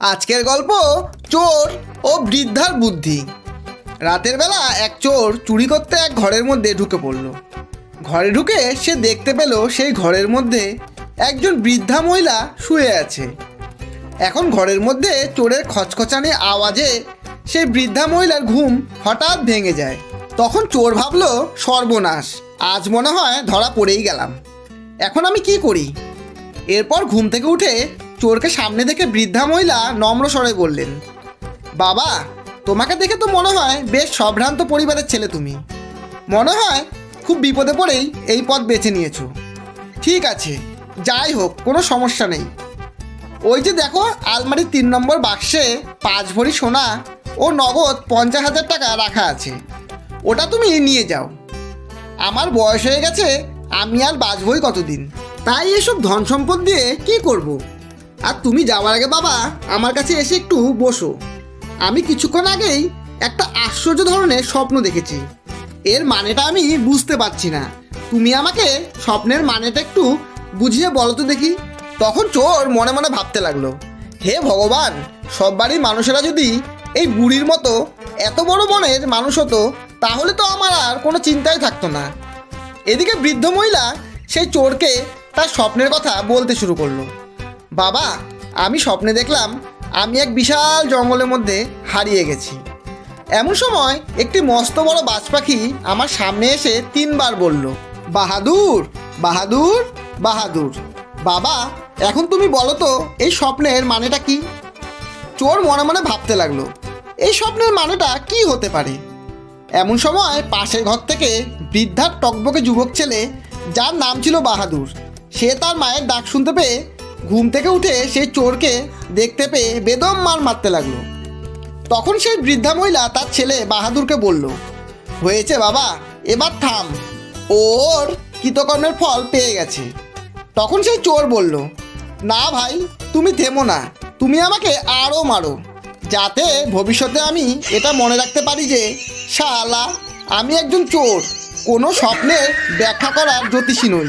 আজকের গল্প চোর ও বৃদ্ধার বুদ্ধি। রাতের বেলা এক চোর চুরি করতে এক ঘরের মধ্যে ঢুকে পড়ল। ঘরে ঢুকে সে দেখতে পেল সেই ঘরের মধ্যে একজন বৃদ্ধা মহিলা শুয়ে আছে। এখন ঘরের মধ্যে চোরের খচখচানি আওয়াজে সেই বৃদ্ধা মহিলার ঘুম হঠাৎ ভেঙে যায়। তখন চোর ভাবলো, সর্বনাশ, আজ মনে হয় ধরা পড়েই গেলাম। এখন আমি কি করি? এরপর ঘুম থেকে উঠে চোরকে সামনে দেখে বৃদ্ধা মহিলা নম্র স্বরে বললেন, বাবা, তোমাকে দেখে তো মনে হয় বেশ সম্ভ্রান্ত পরিবারের ছেলে তুমি। মনে হয় খুব বিপদে পড়েই এই পথ বেছে নিয়েছো। ঠিক আছে, যাই হোক, কোনো সমস্যা নেই। ওই যে দেখো, আলমারির তিন নম্বর বাক্সে পাঁচ ভরি সোনা ও নগদ পঞ্চাশ হাজার টাকা রাখা আছে। ওটা তুমি নিয়ে যাও। আমার বয়স হয়ে গেছে, আমি আর বাঁচবই কতদিন? তাই এসব ধন সম্পদ দিয়ে কি করব। আর তুমি যাওয়ার আগে বাবা, আমার কাছে এসে একটু বসো। আমি কিছুক্ষণ আগেই একটা আশ্চর্য ধরনের স্বপ্ন দেখেছি। এর মানেটা আমি বুঝতে পারছি না। তুমি আমাকে স্বপ্নের মানেটা একটু বুঝিয়ে বলো তো দেখি। তখন চোর মনে মনে ভাবতে লাগল, হে ভগবান সব বাড়ির মানুষেরা যদি এই বুড়ির মতো এত বড় মনের মানুষ হতো, তাহলে তো আমার আর কোনো চিন্তাই থাকতো না। এদিকে বৃদ্ধ মহিলা সেই চোরকে তার স্বপ্নের কথা বলতে শুরু করল। বাবা, আমি স্বপ্নে দেখলাম আমি এক বিশাল জঙ্গলের মধ্যে হারিয়ে গেছি। এমন সময় একটি মস্ত বড় বাজ পাখি আমার সামনে এসে তিনবার বলল, বাহাদুর বাহাদুর বাহাদুর, বাবা, এখন তুমি বলো তো, এই স্বপ্নের মানেটা কি? চোর মনে মনে ভাবতে লাগল, এই স্বপ্নের মানেটা কি হতে পারে? এমন সময় পাশের ঘর থেকে বৃদ্ধার টকবকে যুবক ছেলে, যার নাম ছিল বাহাদুর, সে তার মায়ের ডাক শুনতে পেয়ে ঘুম থেকে উঠে সেই চোরকে দেখতে পেয়ে বেদম মার মারতে লাগল। তখন সেই বৃদ্ধা মহিলা তার ছেলে বাহাদুরকে বলল, হয়েছে বাবা, এবার থাম। ওর কৃতকর্মের ফল পেয়ে গেছে। তখন সেই চোর বলল, না ভাই, তুমি থেমো না। তুমি আমাকে আরও মারো। যাতে ভবিষ্যতে আমি এটা মনে রাখতে পারি যে, শালা, আমি একজন চোর। কোনো স্বপ্নের ব্যাখ্যা করার জ্যোতিষী নই।